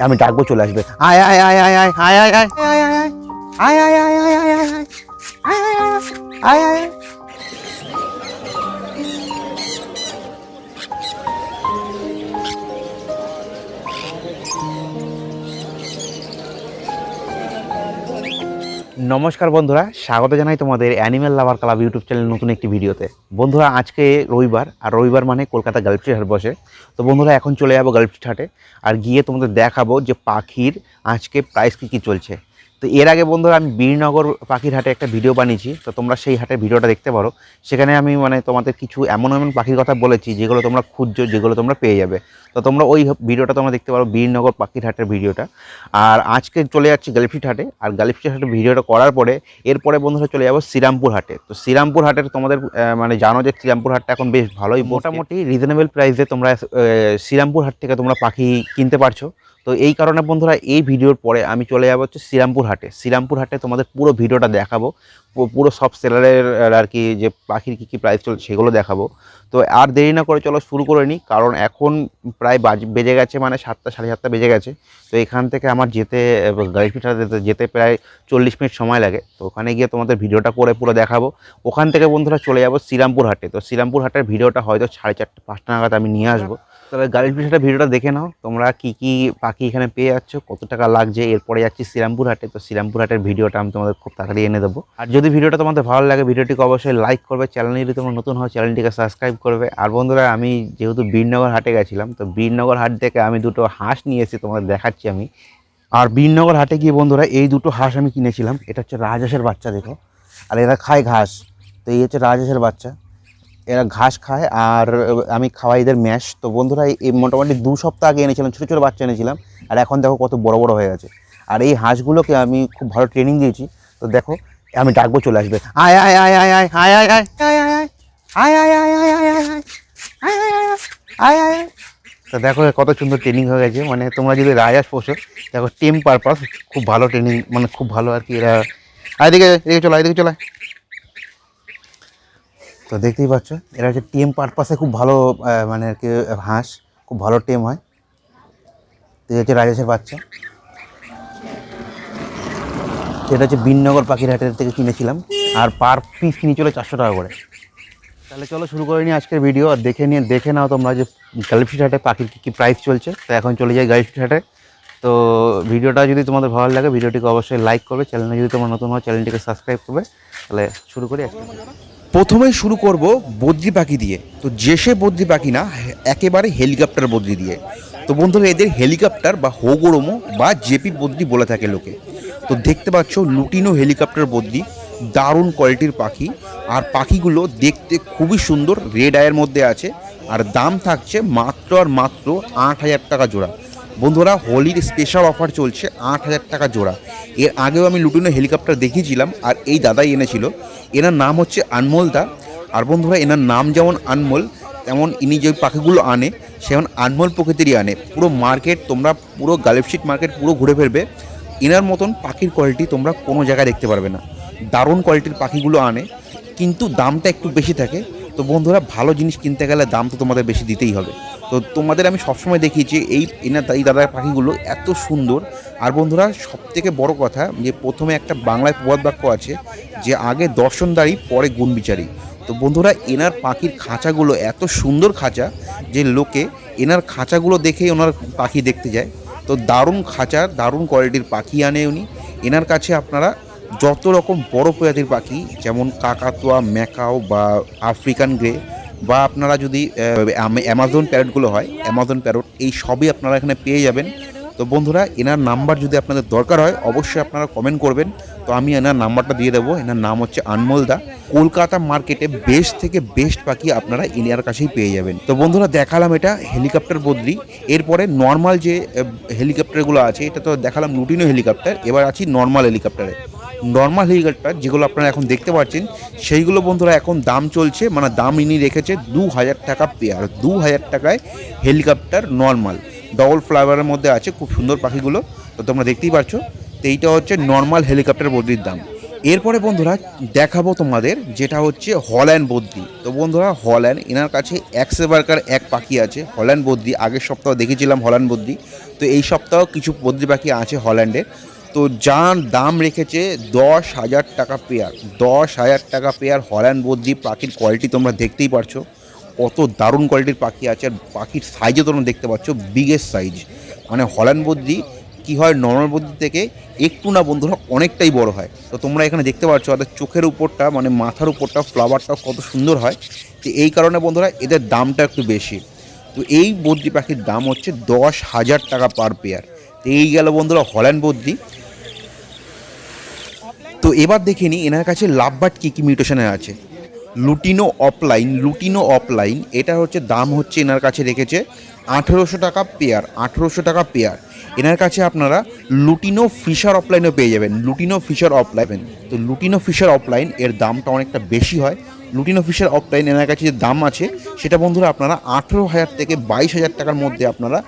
আমি ডাকবো চলে আসবে আয় আয় আয় আয় আয় আয় আয় আয় আয় আয় আয় আয় আয় আয় আয় আয় আয় আয় আয় নমস্কার বন্ধুরা, স্বাগত জানাই তোমাদের animal lover club YouTube channel নতুন একটি ভিডিওতে বন্ধুরা, আজকে রবিবার, আর রবিবার মানে কলকাতা গার্লফ হাট বসে। তো বন্ধুরা, এখন চলে যাব গার্লফ হাটে, আর গিয়ে তোমাদের দেখাবো যে পাখির আজকে প্রাইস কী কী চলছে। তো এর আগে বন্ধুরা আমি বীরনগর পাখির হাটে একটা ভিডিও বানিয়েছি। তো তোমরা সেই হাটের ভিডিওটা দেখতে পারো। সেখানে আমি মানে তোমাদের কিছু এমন এমন পাখির কথা বলেছি, যেগুলো তোমরা খুঁজছো, যেগুলো তোমরা পেয়ে যাবে। তো তোমরা ওই ভিডিওটা তোমরা দেখতে পারো বীরনগর পাখির হাটের ভিডিওটা। আর আজকে চলে যাচ্ছি গালিফিট হাটে। আর গালিফিট হাটের ভিডিওটা করার পরে, এরপরে বন্ধুরা চলে যাব শ্রীরামপুর হাটে। তো শ্রীরামপুর হাটের তোমাদের মানে জানো যে শ্রীরামপুর হাটটা এখন বেশ ভালোই মোটামুটি রিজনেবল প্রাইসে তোমরা শ্রীরামপুর হাট থেকে তোমরা পাখি কিনতে পারছ। তো এই কারণে বন্ধুরা, এই ভিডিওর পরে আমি চলে যাব হচ্ছে শ্রীরামপুর হাটে। শ্রীরামপুর হাটে তোমাদের পুরো ভিডিওটা দেখাবো। পুরো সব সেলারের আর কি যে পাখির কী কী প্রাইস চলছে সেগুলো দেখাবো। তো আর দেরি না করে চলো শুরু করে নিই, কারণ এখন প্রায় বাজ, বেজে গেছে মানে সাতটা, সাড়ে সাতটা বেজে গেছে। তো এখান থেকে আমার যেতে গাড়িপিঠা যেতে যেতে প্রায় চল্লিশ মিনিট সময় লাগে। তো ওখানে গিয়ে তোমাদের ভিডিওটা করে পুরো দেখাবো। ওখান থেকে বন্ধুরা চলে যাব শ্রীরামপুর হাটে। তো শ্রীরামপুর হাটের ভিডিওটা হয়তো সাড়ে চারটে, পাঁচটা নাগাদ আমি নিয়ে আসব। তবে গাড়ির পিছনে ভিডিওটা দেখে নাও। তোমরা কি কি পাখি এখানে পেয়ে যাচ্ছ, কত টাকা লাগছে। এরপরে যাচ্ছি শ্রীরামপুর হাটে তো শ্রীরামপুর হাটের ভিডিওটা আমি তোমাদের খুব তাড়াতাড়ি এনে দেবো। আর যদি ভিডিওটা তোমাদের ভালো লাগে, ভিডিওটিকে অবশ্যই লাইক করবে। চ্যানেল যদি তোমরা নতুন হয় চ্যানেলটিকে সাবস্ক্রাইব করবে। আর বন্ধুরা, আমি যেহেতু বীরনগর হাটে গেছিলাম, তো বীরনগর হাট থেকে আমি দুটো হাঁস নিয়ে এসে তোমাদের দেখাচ্ছি আমি। আর বীরনগর হাটে গিয়ে বন্ধুরা, এই দুটো হাঁস আমি কিনেছিলাম। এটা হচ্ছে রাজহাঁসের বাচ্চা, দেখো। আর এরা খায় ঘাস। তো এই হচ্ছে রাজহাঁসের বাচ্চা। এরা ঘাস খায় আর আমি খাওয়াই এদের ম্যাশ তো বন্ধুরা এই মোটামুটি দু সপ্তাহ আগে এনেছিলাম ছোটো ছোটো বাচ্চা এনেছিলাম আর এখন দেখো কত বড় বড় হয়ে গেছে আর এই হাঁসগুলোকে আমি খুব ভালো ট্রেনিং দিয়েছি তো দেখো আমি ডাকবো চলে আসবে আয় আয় আয় আয় আয় আয় আয় আয় আয় আয় আয় আয় আয় আয় আয় আয় আয় আয় তো দেখো কত সুন্দর ট্রেনিং হয়ে গেছে মানে তোমরা যদি রাজাস পোষো দেখো টিম পারপাস খুব ভালো ট্রেনিং মানে খুব ভালো আর কি এরা এদিকে এদিকে চলো এদিকে চলো তো দেখতেই পাচ্ছ, এরা হচ্ছে টিএম পারপাসে খুব ভালো মানে আর কি, হাঁস, খুব ভালো টিম হয়। তো হচ্ছে রাজেশের বাচ্চা। এটা হচ্ছে বিননগর পাখির হাটের থেকে কিনেছিলাম, আর পার পিস কিনেছিল চারশো টাকা করে। তাহলে চলো শুরু করে নিই আজকের ভিডিও আর দেখে নিয়ে, দেখে নাও তোমরা যে গালিফিট হাটে পাখির কী কী প্রাইস চলছে। তো এখন চলে যাই গালিফিট হাটে। তো ভিডিওটা যদি তোমাদের ভালো লাগে ভিডিওটিকে অবশ্যই লাইক করবে। চ্যানেলে যদি তোমরা নতুন হয় চ্যানেলটিকে সাবস্ক্রাইব করবে। তাহলে শুরু করি আজকে। প্রথমেই শুরু করব বদ্রি পাখি দিয়ে। তো যে সে বদ্রি পাখি না একেবারে হেলিকপ্টার বদ্রি দিয়ে। তো বন্ধুরা, এদের হেলিকপ্টার বা হোগোরোমো বা জেপি বদ্রি বলে থাকে লোকে। তো দেখতে পাচ্ছ, লুটিনো হেলিকপ্টার বদ্রি, দারুণ কোয়ালিটির পাখি। আর পাখিগুলো দেখতে খুবই সুন্দর, রেড আয়ের মধ্যে আছে। আর দাম থাকছে মাত্র আর মাত্র আট হাজার টাকা জোড়া। বন্ধুরা, হোলির স্পেশাল অফার চলছে আট হাজার টাকা জোড়া। এর আগেও আমি লুটিনো হেলিকপ্টার দেখিয়েছিলাম, আর এই দাদাই এনেছিল। এনার নাম হচ্ছে আনমোল দা। আর বন্ধুরা, এনার নাম যেমন আনমোল, তেমন ইনি যে পাখিগুলো আনে, সেমন আনমোল প্রকৃতিরই আনে। পুরো মার্কেট তোমরা পুরো গালিফশিট মার্কেট পুরো ঘুরে ফেলবে। এনার মতন পাখির কোয়ালিটি তোমরা কোনো জায়গায় দেখতে পারবে না। দারুণ কোয়ালিটির পাখিগুলো আনে, কিন্তু দামটা একটু বেশি থাকে। তো বন্ধুরা, ভালো জিনিস কিনতে গেলে দাম তো তোমাদের বেশি দিতেই হবে। তো তোমাদের আমি সবসময় দেখিয়েছি, এই এনার এই দাদার পাখিগুলো এত সুন্দর। আর বন্ধুরা সব থেকে বড় কথা যে প্রথমে একটা বাংলায় প্রবাদ বাক্য আছে যে, আগে দর্শনদারি পরে গুণ বিচারি। তো বন্ধুরা, এনার পাখির খাঁচাগুলো এত সুন্দর খাঁচা যে লোকে এনার খাঁচাগুলো দেখেই ওনার পাখি দেখতে যায়। তো দারুণ খাঁচা, দারুণ কোয়ালিটির পাখি আনে উনি। এনার কাছে আপনারা যত রকম বড় প্রজাতির পাখি, যেমন কাকাতুয়া, ম্যাকাও বা আফ্রিকান গ্রে, বা আপনারা যদি অ্যামাজন প্যারটগুলো হয়, অ্যামাজন প্যারট, এই সবই আপনারা এখানে পেয়ে যাবেন। তো বন্ধুরা, এনার নাম্বার যদি আপনাদের দরকার হয়, অবশ্যই আপনারা কমেন্ট করবেন। তো আমি এনার নাম্বারটা দিয়ে দেবো। এনার নাম হচ্ছে আনমোল দা। কলকাতা মার্কেটে বেস্ট থেকে বেস্ট পাখি আপনারা এনার কাছেই পেয়ে যাবেন। তো বন্ধুরা, দেখালাম এটা হেলিকপ্টার বদলি। এরপরে নর্মাল যে হেলিকপ্টারগুলো আছে, এটা তো দেখালাম রুটিনও হেলিকপ্টার। এবার আছি নর্মাল হেলিকপ্টারে নর্মাল হেলিকপ্টার যেগুলো আপনারা এখন দেখতে পাচ্ছেন, সেইগুলো বন্ধুরা এখন দাম চলছে মানে দাম ইনি রেখেছে দু হাজার টাকা পেয়ার দু হাজার টাকায় হেলিকপ্টার নর্মাল ডবল ফ্লাইভারের মধ্যে আছে, খুব সুন্দর পাখিগুলো, তো তোমরা দেখতেই পাচ্ছ, তো এইটা হচ্ছে নর্মাল হেলিকপ্টার বদলির দাম। এরপরে বন্ধুরা দেখাবো তোমাদের, যেটা হচ্ছে হল্যান্ড বদ্রি তো বন্ধুরা হল্যান্ড এনার কাছে একশো বার্কার এক পাখি আছে হল্যান্ড বদ্রি আগের সপ্তাহ দেখেছিলাম হল্যান্ড বদ্রি তো এই সপ্তাহ কিছু বদ্রি পাখি আছে হল্যান্ডের তো যার দাম রেখেছে দশ হাজার টাকা পেয়ার দশ হাজার টাকা পেয়ার হল্যান্ড বদ্রি পাখির কোয়ালিটি তোমরা দেখতেই পারছ। কত দারুণ কোয়ালিটির পাখি আছে, আর পাখির সাইজও তোমরা দেখতে পাচ্ছ বিগেস্ট সাইজ মানে হল্যান্ড বদ্রি কি হয় নর্মাল বদ্রি থেকে একটু না বন্ধুরা অনেকটাই বড় হয়। তো তোমরা এখানে দেখতে পাচ্ছ ওদের চোখের উপরটা মানে মাথার উপরটা ফ্লাওয়ারটা কত সুন্দর হয়। তো এই কারণে বন্ধুরা এদের দামটা একটু বেশি। তো এই বদ্রি পাখির দাম হচ্ছে দশ হাজার টাকা পার পেয়ার তো এই গেল বন্ধুরা হল্যান্ড বদ্রি। তো এবার দেখে নিই, এনার কাছে লাভবাট কী কী মিউটেশনে আছে। লুটিনো অফলাইন লুটিনো অফলাইন এটা হচ্ছে দাম হচ্ছে এনার কাছে রেখেছে আঠেরোশো টাকা পেয়ার আঠেরোশো টাকা পেয়ার এনার কাছে আপনারা লুটিনো ফিশার অফলাইনও পেয়ে যাবেন। লুটিনো ফিশার অফলাইন তো লুটিনো ফিশার অফলাইন এর দামটা অনেকটা বেশি হয়। লুটিনো ফিশার অফলাইন এনার কাছে যে দাম আছে, সেটা বন্ধুরা আপনারা আঠেরো হাজার থেকে বাইশ হাজার টাকার মধ্যে আপনারা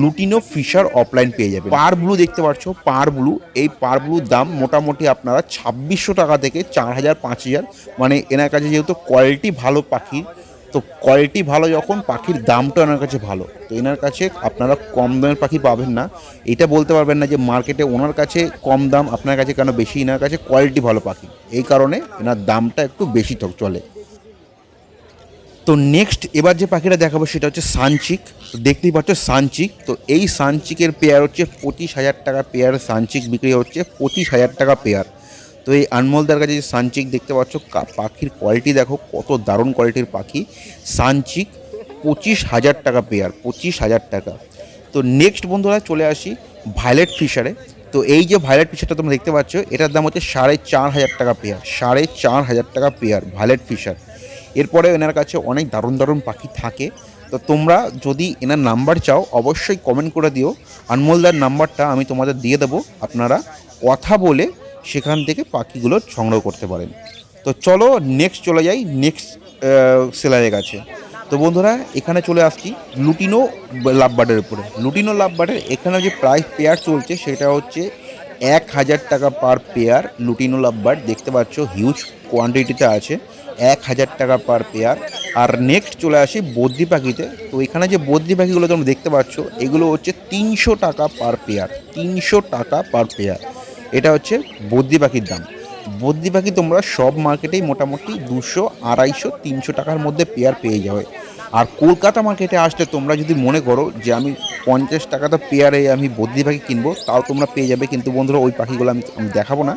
লুটিনো ফিশার অফলাইন পেয়ে যাবেন। পার ব্লু দেখতে পাচ্ছ, পার ব্লু এই পার ব্লুর দাম মোটামুটি আপনারা ছাব্বিশশো টাকা থেকে চার হাজার, পাঁচ হাজার। মানে এনার কাছে যেহেতু কোয়ালিটি ভালো পাখির তো কোয়ালিটি ভালো যখন, পাখির দামটা এনার কাছে ভালো। তো এনার কাছে আপনারা কম দামের পাখি পাবেন না। এটা বলতে পারবেন না যে মার্কেটে ওনার কাছে কম দাম, আপনার কাছে কেন বেশি, এনার কাছে কোয়ালিটি ভালো পাখি। এই কারণে এনার দামটা একটু বেশি চলে। তো নেক্সট এবার যে পাখিটা দেখাবো সেটা হচ্ছে সানচিক। তো দেখতেই পাচ্ছ সানচিক। তো এই সানচিকের পেয়ার হচ্ছে পঁচিশ হাজার টাকা পেয়ার সানচিক বিক্রি হচ্ছে পঁচিশ হাজার টাকা পেয়ার তো এই আনমোলদার কাছে যে সানচিক দেখতে পাচ্ছ পাখির কোয়ালিটি দেখো, কত দারুণ কোয়ালিটির পাখি। সানচিক পঁচিশ হাজার টাকা পেয়ার পঁচিশ হাজার টাকা। তো নেক্সট বন্ধুরা চলে আসি ভায়োলেট ফিশারে তো এই যে ভায়োলেট ফিশারটা তোমরা দেখতে পাচ্ছ, এটার দাম হচ্ছে সাড়ে চার হাজার টাকা পেয়ার সাড়ে চার হাজার টাকা পেয়ার ভায়োলেট ফিশার এরপরে এনার কাছে অনেক দারুণ দারুণ পাখি থাকে। তো তোমরা যদি এনার নাম্বার চাও, অবশ্যই কমেন্ট করে দিও। আনমোলদার নাম্বারটা আমি তোমাদের দিয়ে দেবো। আপনারা কথা বলে সেখান থেকে পাখিগুলো সংগ্রহ করতে পারেন। তো চলো নেক্সট চলে যাই নেক্সট সেলারের কাছে। তো বন্ধুরা, এখানে চলে আসছি লুটিনো লাভবার্ডের উপরে। লুটিনো লাভবার্ডের এখানে যে প্রাইস পেয়ার চলছে, সেটা হচ্ছে এক হাজার টাকা পার পেয়ার লুটিনো লাভবার্ড। দেখতে পাচ্ছ হিউজ কোয়ান্টিটিতে আছে। এক হাজার টাকা পার পেয়ার আর নেক্সট চলে আসি বদ্রি পাখিতে। তো এখানে যে বদ্রি পাখিগুলো তোমরা দেখতে পাচ্ছ, এগুলো হচ্ছে তিনশো টাকা পার পেয়ার তিনশো টাকা পার পেয়ার এটা হচ্ছে বদ্রি পাখির দাম। বদ্রি পাখি তোমরা সব মার্কেটেই মোটামুটি দুশো, আড়াইশো, তিনশো টাকার মধ্যে পেয়ার পেয়ে যাবে। আর কলকাতা মার্কেটে আসলে তোমরা যদি মনে করো যে আমি পঞ্চাশ টাকাতে পেয়ারে আমি বদ্রি পাখি কিনবো, তাও তোমরা পেয়ে যাবে। কিন্তু বন্ধুরা, ওই পাখিগুলো আমি আমি দেখাবো না।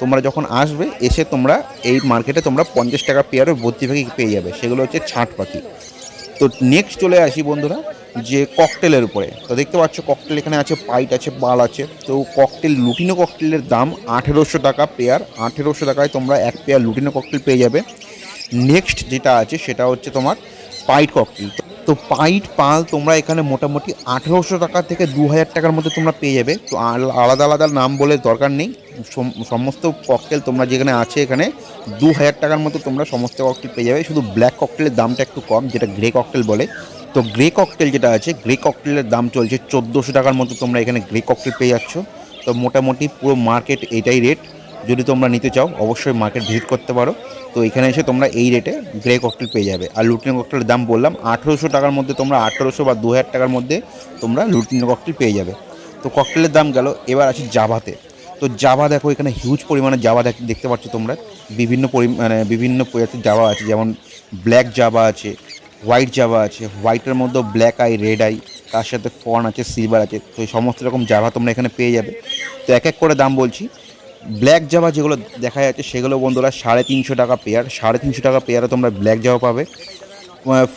তোমরা যখন আসবে, এসে তোমরা এই মার্কেটে তোমরা পঞ্চাশ টাকা পেয়ারে বদ্রি পাখি পেয়ে যাবে। সেগুলো হচ্ছে ছাঁট পাখি। তো নেক্সট চলে আসি বন্ধুরা। যে ককটেলের উপরে। তো দেখতে পাচ্ছ ককটেল এখানে আছে, পাইট আছে পাল আছে। তো ককটেল, লুটিনো ককটেলের দাম আঠেরোশো টাকা পেয়ার আঠেরোশো টাকায় তোমরা এক পেয়ার লুটিনো ককটেল পেয়ে যাবে। নেক্সট যেটা আছে, সেটা হচ্ছে তোমার পাইট ককটেল। তো পাইট, পাল তোমরা এখানে মোটামুটি আঠেরোশো টাকা থেকে দু হাজার টাকার মধ্যে তোমরা পেয়ে যাবে। তো আল- আলাদা আলাদা নাম বলে দরকার নেই। সমস্ত ককটেল তোমরা যেখানে আছে, এখানে দু হাজার টাকার মতো তোমরা সমস্ত ককটেল পেয়ে যাবে। শুধু ব্ল্যাক ককটেলের দামটা একটু কম, যেটা গ্রে ককটেল বলে। তো গ্রে ককটেল যেটা আছে গ্রে ককটেলের দাম চলছে চোদ্দোশো টাকার মতো তোমরা এখানে গ্রে ককটেল পেয়ে যাচ্ছ। তো মোটামুটি পুরো মার্কেট এটাই রেট যদি তোমরা নিতে চাও, অবশ্যই মার্কেট ভিজিট করতে পারো। তো এখানে এসে তোমরা এই রেটে গ্রে ককটেল পেয়ে যাবে। আর লুটিনো ককটেলের দাম বললাম, আঠেরোশো টাকার মধ্যে তোমরা আঠেরোশো বা দু হাজার টাকার মধ্যে তোমরা লুটিনো ককটেল পেয়ে যাবে। তো ককটেলের দাম গেল, এবার আসি জাভাতে। তো জাভা দেখো, এখানে হিউজ পরিমাণে জাভা দেখ- দেখতে পাচ্ছ তোমরা। বিভিন্ন পরি মানে বিভিন্ন প্রজাতির জাভা আছে, যেমন ব্ল্যাক জাভা আছে হোয়াইট জাভা আছে হোয়াইটের মধ্যেও ব্ল্যাক আই রেড আই তার সাথে ফন আছে সিলভার আছে, তো এই সমস্ত রকম জাভা তোমরা এখানে পেয়ে যাবে। তো এক এক করে দাম বলছি। ব্ল্যাক জাভা যেগুলো দেখা যাচ্ছে, সেগুলো বন্ধুরা সাড়ে তিনশো টাকা পেয়ার সাড়ে তিনশো টাকা পেয়ারে তোমরা ব্ল্যাক জাভা পাবে।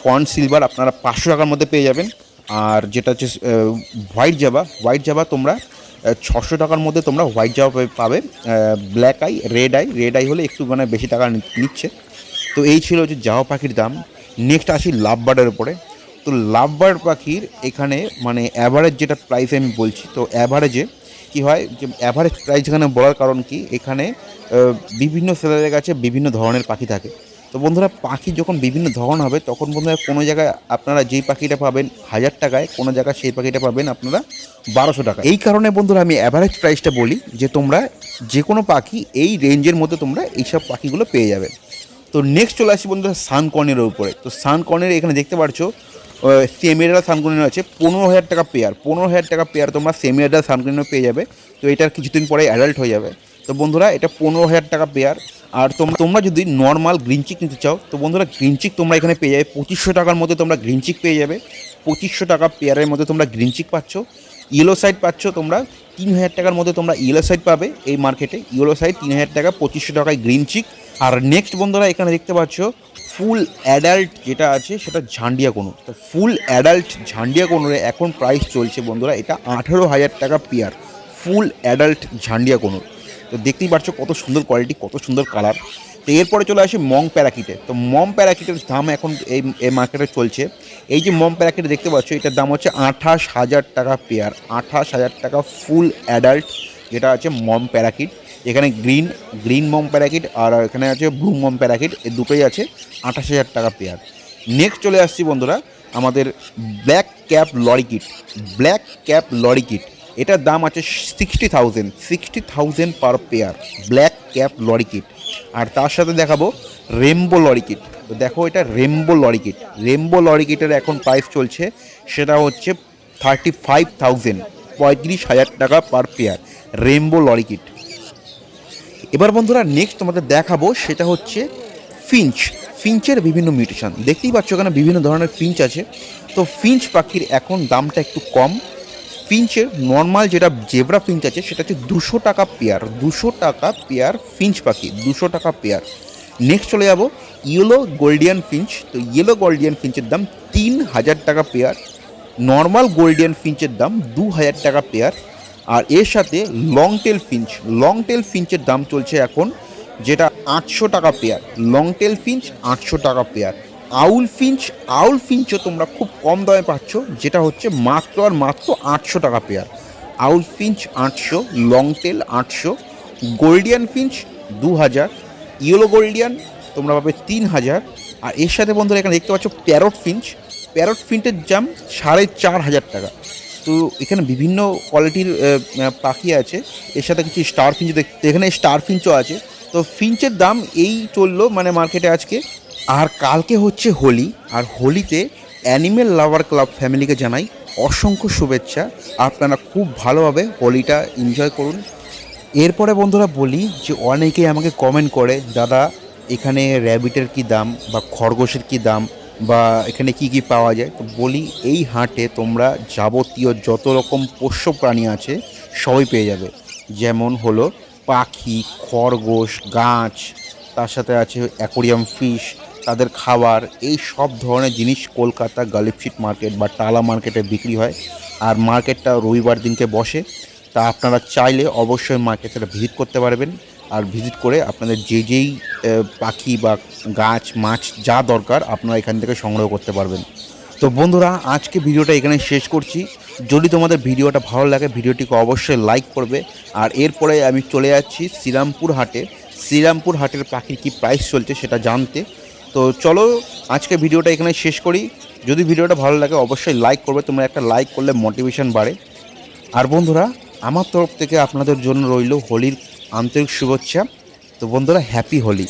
ফন সিলভার আপনারা পাঁচশো টাকার মধ্যে পেয়ে যাবেন। আর যেটা হচ্ছে হোয়াইট জাভা হোয়াইট জাভা তোমরা ছশো টাকার মধ্যে তোমরা হোয়াইট জাভা পাবে। Black eye red eye red eye হলে একটু মানে বেশি টাকা নিচ্ছে। তো এই ছিল হচ্ছে জাভা পাখির দাম। নেক্সট আসি লাভ বার্ডের উপরে। তো লাভ বার্ড পাখির এখানে মানে অ্যাভারেজ যেটা প্রাইস আমি বলছি, তো অ্যাভারেজে কি হয় যে অ্যাভারেজ প্রাইস এখানে বলার কারণ কি? এখানে বিভিন্ন সেলারের কাছে বিভিন্ন ধরনের পাখি থাকে। তো বন্ধুরা, পাখি যখন বিভিন্ন ধরন হবে, তখন বন্ধুরা কোনো জায়গায় আপনারা যেই পাখিটা পাবেন হাজার টাকায়, কোনো জায়গায় সেই পাখিটা পাবেন আপনারা বারোশো টাকা এই কারণে বন্ধুরা আমি অ্যাভারেজ প্রাইসটা বলি যে তোমরা যে কোনো পাখি এই রেঞ্জের মধ্যে তোমরা এইসব পাখিগুলো পেয়ে যাবে। তো নেক্সট চলে আসি বন্ধুরা সানকর্নের উপরে। তো সানকর্নের এখানে দেখতে পাচ্ছ সেমিয়াডাল সানকর্নের আছে, পনেরো হাজার টাকা পেয়ার পনেরো হাজার টাকা পেয়ার তোমরা সেমিয়াডাল সানকর্নের পেয়ে যাবে। তো এটার কিছুদিন পরে অ্যাডাল্ট হয়ে যাবে। তো বন্ধুরা, এটা পনেরো হাজার টাকা পেয়ার আর তোমরা তোমরা যদি নর্মাল গ্রিন চিক নিতে চাও, তো বন্ধুরা গ্রিন চিক তোমরা এখানে পেয়ে যাবে। পঁচিশশো টাকার মধ্যে তোমরা গ্রিন চিক পেয়ে যাবে। পঁচিশশো টাকা পেয়ারের মধ্যে তোমরা গ্রিন চিক পাচ্ছ। ইয়েলো সাইড পাচ্ছ তোমরা, তিন হাজার টাকার মধ্যে তোমরা ইয়েলো সাইড পাবে এই মার্কেটে ইয়েলো সাইড তিন হাজার টাকা, পঁচিশশো টাকায় গ্রিন চিক আর নেক্সট বন্ধুরা, এখানে দেখতে পাচ্ছ ফুল অ্যাডাল্ট যেটা আছে, সেটা ঝান্ডিয়া কোনো তো ফুল অ্যাডাল্ট ঝান্ডিয়া কোনোরে এখন প্রাইস চলছে বন্ধুরা, এটা আঠেরো হাজার টাকা পেয়ার ফুল অ্যাডাল্ট ঝান্ডিয়া কোনো তো দেখতেই পাচ্ছ কত সুন্দর কোয়ালিটি কত সুন্দর কালার তো এরপরে চলে আসি মং প্যারাকিটে তো মম প্যারাকিটের দাম এখন এই এই মার্কেটে চলছে। এই যে মম প্যারাকিট দেখতে পাচ্ছ, এটার দাম হচ্ছে আঠাশ হাজার টাকা পেয়ার আঠাশ হাজার টাকা ফুল অ্যাডাল্ট যেটা আছে মম প্যারাকিট। এখানে গ্রিন গ্রিন মম প্যারাকিট আর এখানে আছে ব্লু মম প্যারাকিট। এই দুটোই আছে আঠাশ হাজার টাকা পেয়ার নেক্সট চলে আসছি বন্ধুরা, আমাদের black cap lorikeet black cap lorikeet এটার দাম আছে sixty thousand sixty thousand per pair black cap lorikeet আর তার সাথে দেখাবো রেমবো লরি কিট। তো দেখো এটা রেমবো লরি কিট। রেমবো লরি কিটের এখন প্রাইস চলছে, সেটা হচ্ছে থার্টি ফাইভ থাউজেন্ড পঁয়ত্রিশ হাজার টাকা per pair rainbow lorikeet. এবার বন্ধুরা নেক্সট তোমাদের দেখাবো, সেটা হচ্ছে ফিঞ্চ ফিঞ্চের বিভিন্ন মিউটেশন দেখতেই পাচ্ছ এখানে বিভিন্ন ধরনের ফিঞ্চ আছে। তো ফিঞ্চ পাখির এখন দামটা একটু কম। ফিঞ্চের নর্মাল যেটা জেব্রা ফিঞ্চ আছে, সেটা হচ্ছে দুশো টাকা পেয়ার দুশো টাকা পেয়ার ফিঞ্চ পাখি, দুশো টাকা পেয়ার নেক্সট চলে যাব ইয়েলো গোল্ডিয়ান ফিঞ্চ তো ইয়েলো গোল্ডিয়ান ফিঞ্চের দাম তিন হাজার টাকা পেয়ার নর্মাল গোল্ডিয়ান ফিঞ্চের দাম দু হাজার টাকা পেয়ার আর এর সাথে long tail finch long tail ফিঞ্চের দাম চলছে এখন যেটা আটশো টাকা পেয়ার লং টেল ফিঞ্চ আটশো টাকা পেয়ার আউল ফিঞ্চ, আউল ফিঞ্চও তোমরা খুব কম দামে পাচ্ছ, যেটা হচ্ছে মাত্র আর মাত্র আটশো টাকা পেয়ার আউল ফিঞ্চ আটশো, লং তেল আটশো, গোল্ডিয়ান ফিঞ্চ দু হাজার ইয়েলো গোল্ডিয়ান তোমরা পাবে তিন হাজার আর এর সাথে বন্ধুরা এখানে দেখতে পাচ্ছ প্যারট ফিঞ্চ। প্যারট ফিঞ্চের দাম সাড়ে চার হাজার টাকা। তো এখানে বিভিন্ন কোয়ালিটির পাখি আছে। এর সাথে কিছু স্টার ফিঞ্চ দেখতে এখানে স্টার ফিঞ্চও আছে। তো ফিঞ্চের দাম এই চলল মানে মার্কেটে আজকে আর কালকে হচ্ছে হোলি, আর হোলিতে অ্যানিমেল লাভার ক্লাব ফ্যামিলিকে জানাই অসংখ্য শুভেচ্ছা। আপনারা খুব ভালোভাবে হোলিটা এনজয় করুন। এরপরে বন্ধুরা বলি যে অনেকেই আমাকে কমেন্ট করে, দাদা, এখানে র্যাবিটের কি দাম বা খরগোশের কি দাম বা এখানে কি কি পাওয়া যায়? তো বলি, এই হাটে তোমরা যাবতীয় যত রকম পোষ্য প্রাণী আছে, সবই পেয়ে যাবে। যেমন হলো পাখি, খরগোশ, গাছ, তার সাথে আছে অ্যাকোরিয়াম ফিশ তাদের খাবার, এই সব ধরনের জিনিস কলকাতা গালিপশিট মার্কেট বা টালা মার্কেটে বিক্রি হয়। আর মার্কেটটা রবিবার দিনকে বসে। তা আপনারা চাইলে অবশ্যই মার্কেটটা ভিজিট করতে পারবেন। আর ভিজিট করে আপনাদের যে যেই পাখি বা গাছ, মাছ যা দরকার আপনারা এখান থেকে সংগ্রহ করতে পারবেন। তো বন্ধুরা, আজকে ভিডিওটা এখানে শেষ করছি। যদি তোমাদের ভিডিওটা ভালো লাগে, ভিডিওটিকে অবশ্যই লাইক করবে। আর এরপরে আমি চলে যাচ্ছি শ্রীরামপুর হাটে। শ্রীরামপুর হাটের পাখির কি প্রাইস চলছে সেটা জানতে। তো চলো, আজকে ভিডিওটা এখানে শেষ করি। যদি ভিডিওটা ভালো লাগে, অবশ্যই লাইক করবে। তোমরা একটা লাইক করলে মোটিভেশন বাড়ে। আর বন্ধুরা, আমার তরফ থেকে আপনাদের জন্য রইল হোলির আন্তরিক শুভেচ্ছা। তো বন্ধুরা হ্যাপি হোলি।